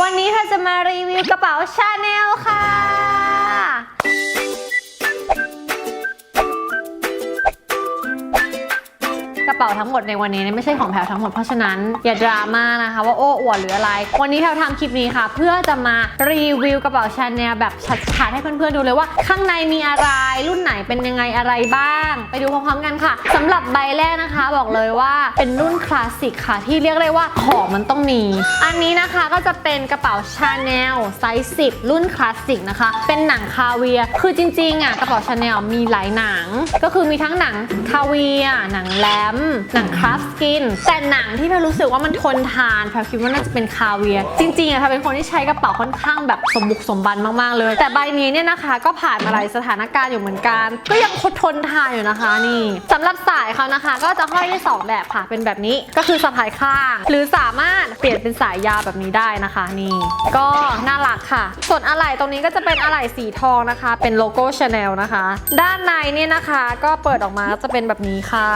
วันนี้เธอจะมารีวิวกระเป๋าชาแนลค่ะ กระเป๋าทั้งหมดในวันนี้ไม่ใช่ของแพลวทั้งหมดเพราะฉะนั้นอย่าดราม่านะคะว่าโอ้อวดหรืออะไร วันนี้แพลวทำคลิปนี้ค่ะ เพื่อจะมารีวิวกระเป๋าชาแนลแบบชัดๆให้เพื่อนๆดูเลยว่า ข้างในมีอะไรรุ่นไหนเป็นยังไงอะไรบ้าง ไปดูพร้อมๆกันค่ะสำหรับใบแรกนะคะบอกเลยว่าเป็นรุ่นคลาสสิกค่ะ ที่เรียกได้ว่าของมันต้องมี อันนี้นะคะก็จะเป็นกระเป๋าชาแนลไซส์10 รุ่นคลาสสิกนะคะ เป็นหนังคาเวีย คือจริงๆอะกระเป๋าชาแนลมีหลายหนัง ก็คือมีทั้งหนังคาเวียหนังแลมหนังคราฟสกิน แต่หนังที่แพลรู้สึกว่ามันทนทานแพลคิดว่าน่าจะเป็นคาเวีย จริงๆอะแพลเป็นคนที่ใช้กระเป๋าค่อนข้างแบบสมบุกสมบันมากๆเลย แต่ใบนี้เนี่ยนะคะก็ผ่านมาหลายสถานการณ์อยู่เหมือนกัน ก็ยังคดทนทานอยู่นะคะนี่สำหรับสายเขานะคะ ก็จะห้อยได้สองแบบค่ะเป็นแบบนี้ก็คือสะพายข้าง หรือสามารถเปลี่ยนเป็นสายยาวแบบนี้ได้นะคะนี่ก็น่ารักค่ะ ส่วนอะไหล่ตรงนี้ก็จะเป็นอะไหล่สีทองนะคะ เป็นโลโก้ชาแนลนะคะ ด้านในเนี่ยนะคะก็เปิดออกมาก็จะเป็นแบบนี้ค่ะ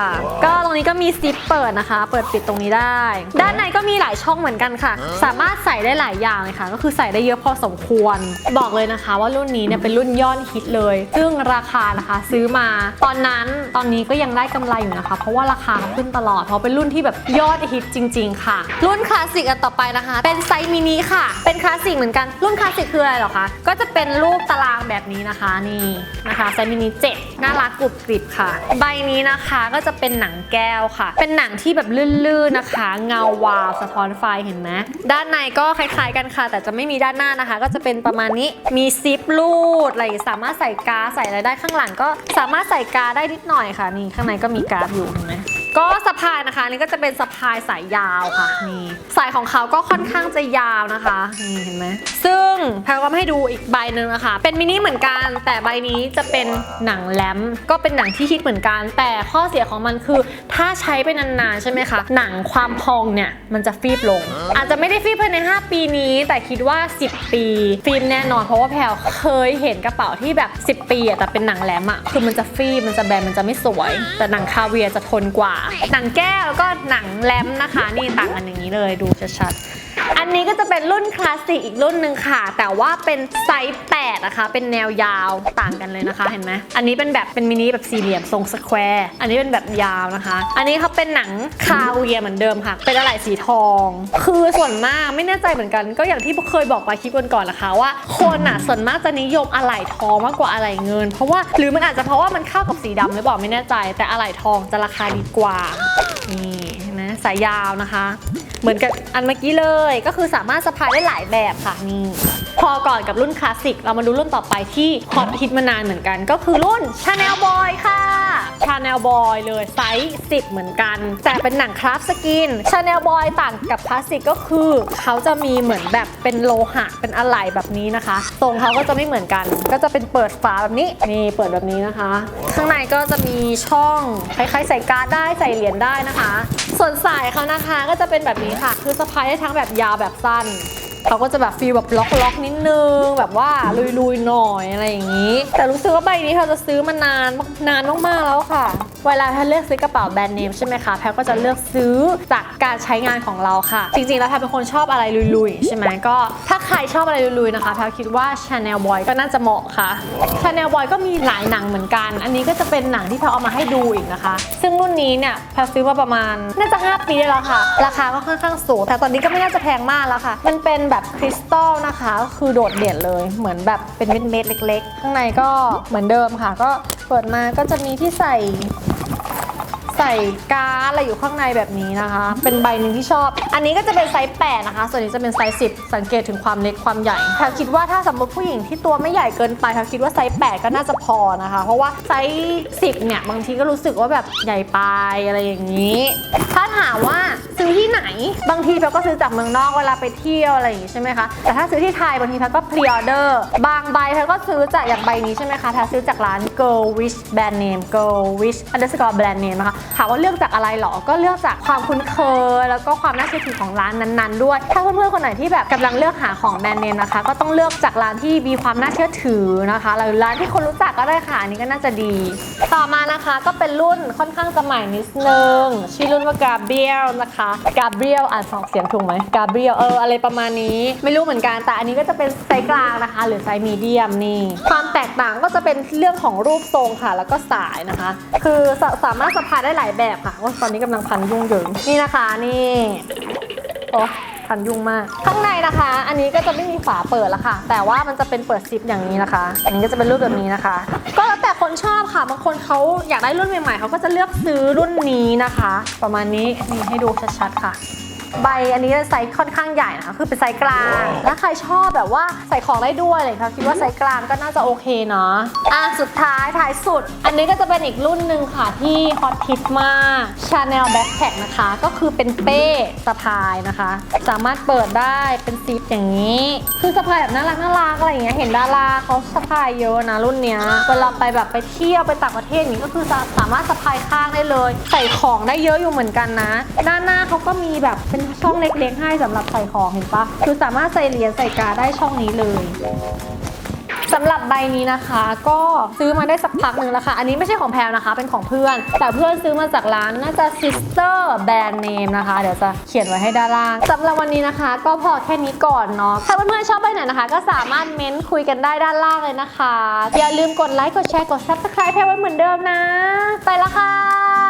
ก็ตรงนี้ก็มีซิปเปิดนะคะ เปิดปิดตรงนี้ได้ ด้านในก็มีหลายช่องเหมือนกันค่ะ สามารถใส่ได้หลายอย่างเลยค่ะ ก็คือใส่ได้เยอะพอสมควร บอกเลยนะคะ ว่ารุ่นนี้เนี่ยเป็นรุ่นยอดฮิตเลย ซึ่งราคานะคะซื้อมาตอนนั้นตอนนี้ก็ยังได้กำไรอยู่นะคะ เพราะว่าราคาขึ้นตลอด เพราะเป็นรุ่นที่แบบยอดฮิตจริง ๆ ค่ะ รุ่นคลาสสิกอันต่อไปนะคะ เป็นไซส์มินิค่ะ เป็นคลาสสิกเหมือนกัน รุ่นคลาสสิกคืออะไรหรอคะ ก็จะเป็นรูปตารางแบบนี้นะคะนี่นะคะไซส์มินิ7น่ารักกรุบกริบค่ะ ใบนี้นะคะก็จะเป็นหนังแกวค่ะ เป็นหนังที่แบบลื่นๆนะคะ เงาวาวสะท้อนไฟเห็นไหมด้านในก็คล้ายๆกันค่ะ แต่จะไม่มีด้านหน้านะคะ ก็จะเป็นประมาณนี้มีซิปลูดอะไรสามารถใส่กาใส่อะไรได้ข้างหลังก็สามารถใส่กาได้นิดหน่อยค่ะนี่ข้างในก็มีกาอยู่เห็นไหม ก็สะพายนะคะนี่ก็จะเป็นสะพายสายยาวค่ะนี่สายของเขาก็ค่อนข้างจะยาวนะคะนี่เห็นไหมซึ่งแพรก็มาให้ดูอีกใบหนึ่งนะคะเป็นมินิเหมือนกัน แต่ใบนี้จะเป็นหนังแลมก็เป็นหนังที่ฮิตเหมือนกัน แต่ข้อเสียของมันคือ ถ้าใช้ไปนานๆใช่ไหมคะหนังความพองเนี่ยมันจะฟีบลง อาจจะไม่ได้ฟีบภายใน 5 ปีนี้ แต่คิดว่า 10 ปีฟีบแน่นอน เพราะว่าแพรเคยเห็นกระเป๋าที่แบบ 10 ปีอะแต่เป็นหนังแลมอะคือมันจะฟีบมันจะแบนมันจะไม่สวย แต่หนังคาเวียจะทนกว่าหนังแก้วแล้วก็หนังแรมนะคะ นี่ต่างกันอย่างนี้เลยดูชัดๆ อันนี้ก็จะเป็นรุ่นคลาสสิกอีกรุ่นหนึ่งค่ะ แต่ว่าเป็นไซส์8นะคะ เป็นแนวยาวต่างกันเลยนะคะ เห็นไหม อันนี้เป็นแบบเป็นมินิแบบสี่เหลี่ยมทรงสแควร์ อันนี้เป็นแบบยาวนะคะ อันนี้เขาเป็นหนังคาเวียเหมือนเดิมค่ะ เป็นอะไหล่สีทอง คือส่วนมากไม่แน่ใจเหมือนกัน ก็อย่างที่เคยบอกไปคลิปก่อนๆนะคะว่าคนอะส่วนมากจะนิยมอะไหล่ทองมากกว่าอะไหล่เงิน เพราะว่าหรือมันอาจจะเพราะว่ามันเข้ากับสีดำหรือเปล่าไม่แน่ใจ แต่อะไหล่ทองจะราคาดีกว่า นี่นไหมสายยาวนะคะ เหมือนกับอันเมื่อกี้เลย ก็คือสามารถสะพายได้หลายแบบค่ะนี่ พอก่อนกับรุ่นคลาสสิก เรามาดูรุ่นต่อไปที่ฮอตฮิตมานานเหมือนกัน ก็คือรุ่น Chanel Boy ค่ะ Chanel Boy เลยไซส์ 10 เหมือนกัน แต่เป็นหนังคราฟสกิน Chanel Boy ต่างกับคลาสสิกก็คือ เขาจะมีเหมือนแบบเป็นโลหะเป็นอะไหล่แบบนี้นะคะทรงเขาก็จะไม่เหมือนกัน ก็จะเป็นเปิดฝาแบบนี้นี่เปิดแบบนี้นะคะ ข้างในก็จะมีช่องคล้ายๆใส่การ์ดได้ใส่เหรียญได้นะคะ ส่วนสายเขานะคะก็จะเป็นแบบนี้ค่ะ คือสะพายได้ทั้งแบบยาวแบบสั้น เขาก็จะแบบฟีลแบบล็อกล็อกนิดนึง แบบว่าลุยๆหน่อยอะไรอย่างนี้ แต่รู้สึกว่าใบนี้เราจะซื้อมานานนานมากๆแล้วค่ะ เวลาแพทเลือกซื้อกระเป๋าแบรนด์เนมใช่ไหมคะแพทก็จะเลือกซื้อจากการใช้งานของเราค่ะ จริงๆแล้วแพทเป็นคนชอบอะไรลุยๆใช่ไหมก็ถ้าใครชอบอะไรลุยๆนะคะแพทคิดว่า Chanel Boy ก็น่าจะเหมาะค่ะ Chanel Boy ก็มีหลายหนังเหมือนกัน อันนี้ก็จะเป็นหนังที่แพทเอามาให้ดูอีกนะคะ ซึ่งรุ่นนี้เนี่ยแพทซื้อมาประมาณน่าจะ 5 ปีได้แล้วค่ะ ราคาก็ค่อนข้างสูง แต่ตอนนี้ก็ไม่น่าจะแพงมากแล้วค่ะ มันเป็นแบบคริสตัลนะคะก็คือโดดเด่นเลยเหมือนแบบเป็นเม็ดๆเล็ก ๆ ข้างในก็เหมือนเดิมค่ะ ก็เปิดมาก็จะมีที่ใส่ใส่การ์ดอะไรอยู่ข้างในแบบนี้นะคะ เป็นใบหนึ่งที่ชอบ อันนี้ก็จะเป็นไซส์ 8 นะคะ ส่วนนี้จะเป็นไซส์ 10 สังเกตถึงความเล็กความใหญ่แพรคิดว่าถ้าสมมติผู้หญิงที่ตัวไม่ใหญ่เกินไปแพรคิดว่าไซส์ 8 ก็น่าจะพอนะคะ เพราะว่าไซส์ 10 เนี่ย บางทีก็รู้สึกว่าแบบใหญ่ไปอะไรอย่างนี้ ถ้าถามว่าซื้อที่ไหน บางทีแพรก็ซื้อจากเมืองนอกเวลาไปเที่ยวอะไรอย่างนี้ใช่ไหมคะ แต่ถ้าซื้อที่ไทยบางทีแพรก็พรีออเดอร์ บางใบแพรก็ซื้อจากอย่างใบนี้ใช่ไหมคะแพรซื้อจากร้าน Girl Wish Brand Name Girl Wish underscore brand name นะคะ ถามว่าเลือกจากอะไรหรอ ก็เลือกจากความคุ้นเคย แล้วก็ความน่าเชื่อถือของร้านนั้นๆ ด้วย ถ้าเพื่อนๆคนไหนที่แบบกำลังเลือกหาของแบรนด์เนมนะคะ ก็ต้องเลือกจากร้านที่มีความน่าเชื่อถือนะคะหรือร้านที่คนรู้จักก็ได้ค่ะอันนี้ก็น่าจะดี ต่อมานะคะก็เป็นรุ่นค่อนข้างจะใหม่นิดนึงชื่อรุ่นว่ากาเบรียลนะคะกาเบรียลอ่านสองเสียงถูกไหมกาเบรียลเอออะไรประมาณนี้ ไม่รู้เหมือนกันแต่อันนี้ก็จะเป็นไซส์กลางนะคะ หรือไซส์มีเดียมนี่ ความแตกต่างก็จะเป็นเรื่องของรูปทรงค่ะ แล้วก็สายนะคะ คือสาสามารถสะพายได้หลายแบบค่ะว่าตอนนี้กำลังพันยุ่งเหยิงนี่นะคะนี่โอ้ พันยุ่งมาก ข้างในนะคะ อันนี้ก็จะไม่มีฝาเปิดแล้วค่ะ แต่ว่ามันจะเป็นเปิดซิปอย่างนี้นะคะ อันนี้ก็จะเป็นรูปแบบนี้นะคะ ก็แล้วแต่คนชอบค่ะ บางคนเขาอยากได้รุ่นใหม่ๆเขาก็จะเลือกซื้อรุ่นนี้นะคะ ประมาณนี้นี่ให้ดูชัดๆค่ะ ใบอันนี้ไซส์ค่อนข้างใหญ่นะคะคือเป็นไซส์กลางถ้าใครชอบแบบว่าใส่ของได้ด้วยอะไรค่ะคิดว่าไซส์กลางก็น่าจะโอเคเนาะอะสุดท้ายท้ายสุด อันนี้ก็จะเป็นอีกรุ่นหนึ่งค่ะที่ฮอตฮิตมาก Chanel Backpack นะคะ ก็คือเป็นเป้สะพายนะคะ สามารถเปิดได้เป็นซิปอย่างนี้ คือสะพายแบบน่ารักน่ารักอะไรอย่างเงี้ยเห็นดาราเขาสะพายเยอะนะรุ่นเนี้ยเวลาไปแบบไปเที่ยวไปต่างประเทศอย่างนี้ก็คือจะสามารถสะพายข้างได้เลย ใส่ของได้เยอะอยู่เหมือนกันนะ ด้านหน้าเขาก็มีแบบเป็นช่องเล็กๆให้สำหรับใส่ของเห็นปะคือสามารถใส่เหรียญใส่กาได้ช่องนี้เลยสำหรับใบนี้นะคะ ก็ซื้อมาได้สักพักหนึ่งแล้วค่ะ อันนี้ไม่ใช่ของแพลนะคะ เป็นของเพื่อน แต่เพื่อนซื้อมาจากร้านน่าจะ Sister Brand Name นะคะ เดี๋ยวจะเขียนไว้ให้ด้านล่างสำหรับวันนี้นะคะ ก็พอแค่นี้ก่อนเนาะถ้าเพื่อนๆชอบใบไหนนะคะ ก็สามารถเม้นต์คุยกันได้ด้านล่างเลยนะคะ อย่าลืมกดไลค์กดแชร์กด Subscribe แพลไว้เหมือนเดิมนะ ไปละค่ะ